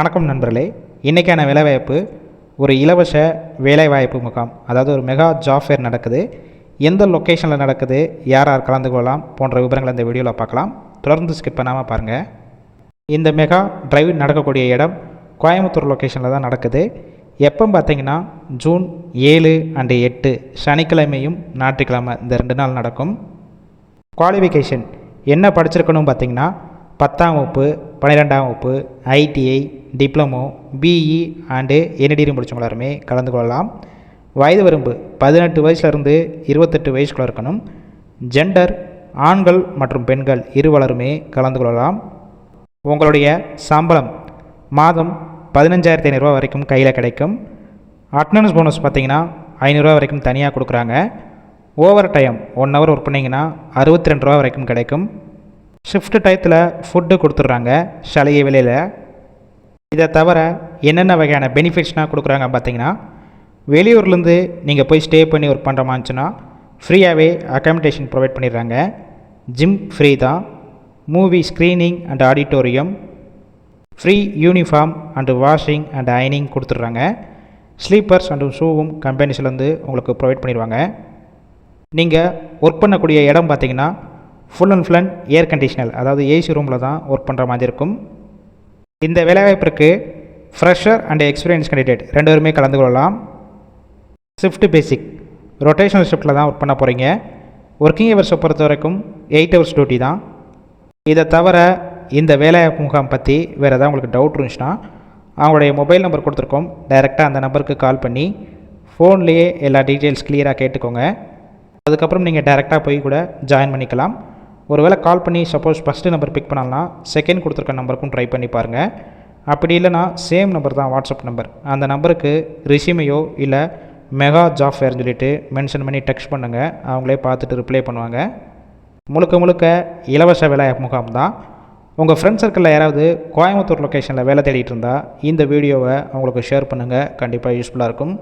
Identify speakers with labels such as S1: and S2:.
S1: வணக்கம் நண்பர்களே. இன்றைக்கான வேலைவாய்ப்பு ஒரு இலவச வேலைவாய்ப்பு முகாம். அதாவது ஒரு மெகா ஜாப் ஃபேர் நடக்குது. எந்த லொக்கேஷனில் நடக்குது யார் யார் கலந்து கொள்ளலாம் போன்ற விவரங்களை இந்த வீடியோவில் பார்க்கலாம். தொடர்ந்து ஸ்கிப் பண்ணாமல் பாருங்கள் இந்த மெகா டிரைவ் நடக்கக்கூடிய இடம் கோயம்புத்தூர் லொக்கேஷனில் தான் நடக்குது. எப்போ பார்த்தீங்கன்னா ஜூன் ஏழு அண்டு எட்டு சனிக்கிழமையும் ஞாயிற்றுக்கிழமை இந்த ரெண்டு நாள் நடக்கும். குவாலிஃபிகேஷன் என்ன படிச்சிருக்கணும் பார்த்தீங்கன்னா பத்தாம் வகுப்பு பன்னிரெண்டாம் வகுப்பு ITI diploma BE and NTT முடித்தவங்க எல்லாருமே கலந்து கொள்ளலாம். வயது வரம்பு பதினெட்டு வயசுலேருந்து இருபத்தெட்டு வயசுக்குள்ள இருக்கணும். ஜெண்டர் ஆண்கள் மற்றும் பெண்கள் இருவலருமே கலந்து கொள்ளலாம். உங்களுடைய சம்பளம் மாதம் பதினஞ்சாயிரத்தி ஐநூறுரூவா வரைக்கும் கையில் கிடைக்கும். அட்டனன்ஸ் போனஸ் பார்த்தீங்கன்னா ஐநூறுரூவா வரைக்கும் தனியாக கொடுக்குறாங்க. Over time one hour work பண்ணிங்கன்னா அறுபத்தி ரெண்டு ரூபா வரைக்கும் கிடைக்கும். ஷிஃப்ட் டயத்தில் ஃபுட்டு கொடுத்துட்றாங்க சலுகை விலையில் இதை தவிர என்னென்ன வகையான பெனிஃபிட்ஸ்னால் கொடுக்குறாங்க பார்த்தீங்கன்னா வெளியூர்லேருந்து நீங்கள் போய் ஸ்டே பண்ணி ஒர்க் பண்ணுறமாச்சுன்னா ஃப்ரீயாகவே அக்காமடேஷன் ப்ரொவைட் பண்ணிடுறாங்க. ஜிம் ஃப்ரீ தான். Movie screening and auditorium free uniform and washing and அயனிங் கொடுத்துட்றாங்க. ஸ்லீப்பர்ஸ் அண்டு ஷூவும் கம்பெனிஸ்லேருந்து உங்களுக்கு ப்ரொவைட் பண்ணிடுவாங்க. நீங்கள் ஒர்க் பண்ணக்கூடிய இடம் பார்த்தீங்கன்னா full and full and air conditional அதாவது ஏசி ரூமில் தான் ஒர்க் பண்ணுற மாதிரி இருக்கும். இந்த வேலைவாய்ப்பிற்கு ஃப்ரெஷர் அண்ட் எக்ஸ்பீரியன்ஸ் கேண்டிடேட் ரெண்டு பேருமே கலந்து கொள்ளலாம். ஷிஃப்ட் பேசிக் ரொட்டேஷனல் ஷிஃப்ட்டில் தான் ஒர்க் பண்ண போகிறீங்க ஒர்க்கிங் ஹவர்ஸை பொறுத்த வரைக்கும் எயிட் ஹவர்ஸ் டியூட்டி தான். இதை தவிர இந்த வேலைவாய்ப்பு முகாம் பற்றி வேறு ஏதாவது உங்களுக்கு டவுட் இருந்துச்சுன்னா அவங்களுடைய மொபைல் நம்பர் கொடுத்துருக்கோம். டைரெக்டாக அந்த நம்பருக்கு கால் பண்ணி ஃபோன்லேயே எல்லா டீட்டெயில்ஸ் கிளியராக கேட்டுக்கோங்க. அதுக்கப்புறம் நீங்கள் டேரெக்டாக போய் கூட ஜாயின் பண்ணிக்கலாம். ஒருவேளை கால் பண்ணி சப்போஸ் ஃபஸ்ட்டு நம்பர் பிக் பண்ணலாம் செகண்ட் கொடுத்துருக்க நம்பருக்கும் ட்ரை பண்ணி பாருங்கள் அப்படி இல்லைனா சேம் நம்பர் தான் வாட்ஸ்அப் நம்பர் அந்த நம்பருக்கு ரிசிமையோ இல்லை மெகா ஜாப் ஃபேர்னு சொல்லிட்டு மென்ஷன் பண்ணி டெக்ஸ்ட் பண்ணுங்கள் அவங்களே பார்த்துட்டு ரிப்ளை பண்ணுவாங்க. முழுக்க முழுக்க இலவச வேலை முகாம் தான். உங்கள் ஃப்ரெண்ட் சர்க்கிளில் யாராவது கோயம்புத்தூர் லொக்கேஷனில் வேலை தேடிட்டு இருந்தால் இந்த வீடியோவை அவங்களுக்கு ஷேர் பண்ணுங்கள் கண்டிப்பாக யூஸ்ஃபுல்லாக இருக்கும்.